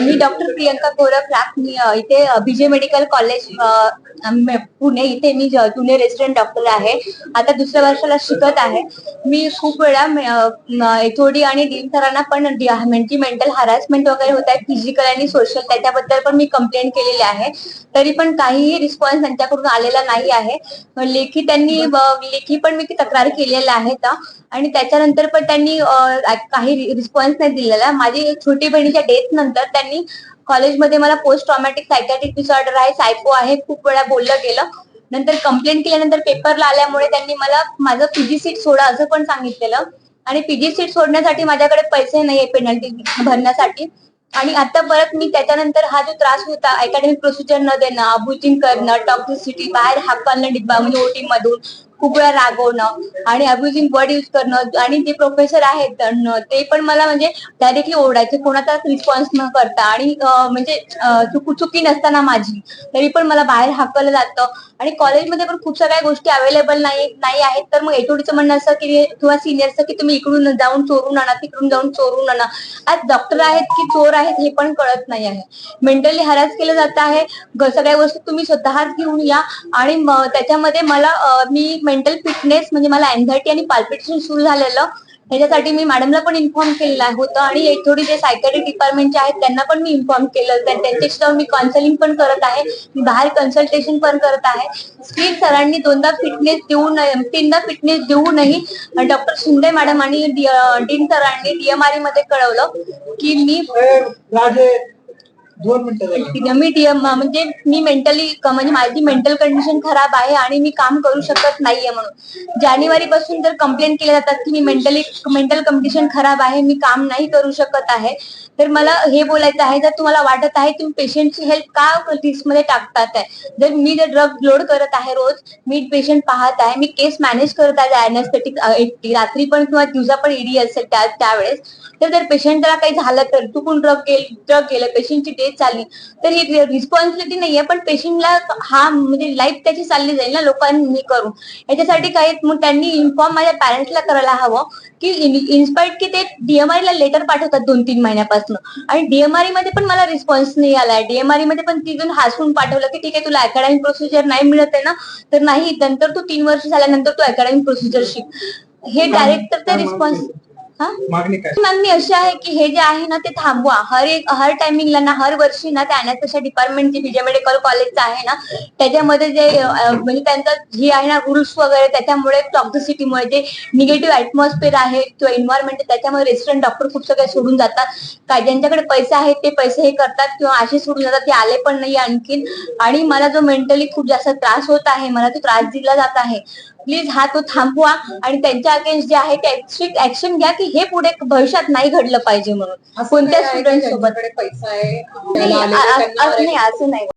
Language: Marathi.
मी डॉक्टर प्रियंका गोरख मी इथे बीजे मेडिकल कॉलेज पुणे. इथे मी जुने रेसिडेंट डॉक्टर आहे. आता दुसऱ्या वर्षाला शिकत आहे. मी खूप वेळा एचओडी आणि डीन सरांना पण म्हणजे मेंटल हरासमेंट वगैरे होत आहे फिजिकल आणि सोशल त्याच्याबद्दल पण मी कंप्लेंट केलेली आहे. तरी पण काहीही रिस्पॉन्स त्यांच्याकडून आलेला नाही आहे. लेखी त्यांनी लेखी पण मी तक्रार केलेल्या आहेत आणि त्याच्यानंतर पण त्यांनी काही रिस्पॉन्स नाही दिलेला. माझी छोटी बहिणीच्या डेथ नंतर त्यांनी कॉलेजमध्ये मला पोस्ट ट्रॉमॅटिक सायकॅट्रिक डिसऑर्डर आहे सायको आहे खूप वेळा बोललं गेलं. नंतर कंप्लेंट केल्यानंतर पेपरला आल्यामुळे त्यांनी मला माझं पीजी सीट सोडा असं पण सांगितलेलं. आणि पीजी सीट सोडण्यासाठी माझ्याकडे पैसे नाहीये पेनल्टी भरण्यासाठी. आणि आता परत मी त्याच्यानंतर हा जो त्रास होता अकॅडमिक प्रोसिजर न देणं अबुचिंग करणं टॉक्सिसिटी बाहेर हाकलणं डिब्बा म्हणजे ओटी मधून खूप वेळा रागवणं आणि अब्युझिंग वर्ड युज करणं आणि जे प्रोफेसर आहेत ते पण मला म्हणजे डायरेक्टली ओरडायचे. कोणाचाच रिस्पॉन्स न करता आणि म्हणजे चुक- चुकी नसताना माझी. तरी पण मला बाहेर हाकलं जातं. आणि कॉलेजमध्ये पण खूप सगळ्या गोष्टी अवेलेबल नाही नाही आहेत. तर मग एटोडीचं म्हणणं असं की किंवा सिनियरचं की तुम्ही इकडून जाऊन चोरून आणा तिकडून जाऊन चोरून आणा. आज डॉक्टर आहेत की चोर आहेत हे पण कळत नाही आहे. मेंटली हॅरास केलं जात आहे. सगळ्या गोष्टी तुम्ही स्वतःच घेऊन या. आणि त्याच्यामध्ये मला मी मेंटल फिटनेस म्हणजे मला अँझायटी आणि पाल्पिटेशन सुरू झालेलं. त्याच्यासाठी मी मॅडमला पण इन्फॉर्म केलेलं होतं आणि थोडी जे सायकॅट्रिक डिपार्टमेंटचे आहेत त्यांना पण मी इन्फॉर्म केलं. त्यांच्याशी जाऊन मी कॉन्सलिंग पण करत आहे. मी बाहेर कन्सल्टेशन पण करत आहे. स्क्रीन सरांनी दोनदा फिटनेस देऊन तीनदा फिटनेस देऊनही डॉक्टर शिंदे मॅडम आणि डीन सरांनी डीएमआरमध्ये कळवलं की मी दोन मिनिटं म्हणजे मी मेंटली म्हणजे माझी मेंटल कंडिशन खराब आहे आणि मी काम करू शकत नाहीये म्हणून. जानेवारी पासून जर कंप्लेंट केल्या जातात की मी मेंटली मेंटल कंडिशन खराब आहे मी काम नाही करू शकत आहे तर मला हे बोलायचं आहे जर तुम्हाला वाटत आहे तुम्ही पेशंटची हेल्थ का रिस्कमध्ये टाकतात आहे? जर मी जर ड्रग लोड करत आहे रोज मी पेशंट पाहत आहे मी केस मॅनेज करत आहे अॅनेस्थेटिक एकटी रात्री पण किंवा दिवसा पण ईडी असेल त्या त्यावेळेस तर जर पेशंटला काही झालं तर चुकून ड्रग गेल ड्रग गेलं पेशंटची डेथ झाली तर ही रिस्पॉन्सिबिलिटी नाहीये पण पेशंटला हा म्हणजे लाईफ त्याची चालली जाईल ना लोकांनी करून याच्यासाठी काही मग त्यांनी इन्फॉर्म माझ्या पॅरेंट्सला करायला हवं की इन्स्पायर्ड की ते डीएमआर ला लेटर पाठवतात दोन तीन महिन्यापासून. आणि डीएमआरमध्ये पण मला रिस्पॉन्स नाही आलाय. डीएमआरमध्ये पण तिथून हसून पाठवलं की ठीक आहे तुला अकॅडमिक प्रोसिजर नाही मिळत आहे ना तर नाही नंतर तू तीन वर्ष झाल्यानंतर तू अकॅडमिक प्रोसिजर शिक. हे डायरेक्ट तर रिस्पॉन्स मागणी काय? मागणी अशी आहे की हे जे आहे ना ते थांबवा. हर एक हर टायमिंगला ना हर वर्षी ना त्या अॅनास्थेशिया डिपार्टमेंट जे विजय मेडिकल कॉलेजचं आहे ना त्याच्यामध्ये जे म्हणजे त्यांचा जे आहे ना रूल्स वगैरे त्याच्यामुळे टॉक्सिसिटीमुळे जे निगेटिव्ह ऍटमॉस्फिअर आहे किंवा एन्व्हायरमेंट त्याच्यामुळे रेस्टॉरंट डॉक्टर खूप सगळे सोडून जातात. काय ज्यांच्याकडे पैसे आहेत ते पैसे हे करतात किंवा असे सोडून जातात ते आले पण नाही आणखीन. आणि मला जो मेंटली खूप जास्त त्रास होत आहे मला तो त्रास दिला जात आहे. प्लीज हा तो थांबवा. आणि त्यांच्या अगेन्स्ट जे आहे ते स्ट्रिक्ट ऍक्शन घ्या की हे पुढे भविष्यात नाही घडलं पाहिजे म्हणून. कोणत्या स्टुडंट सोबत? पैसा आहे नाही असं नाही.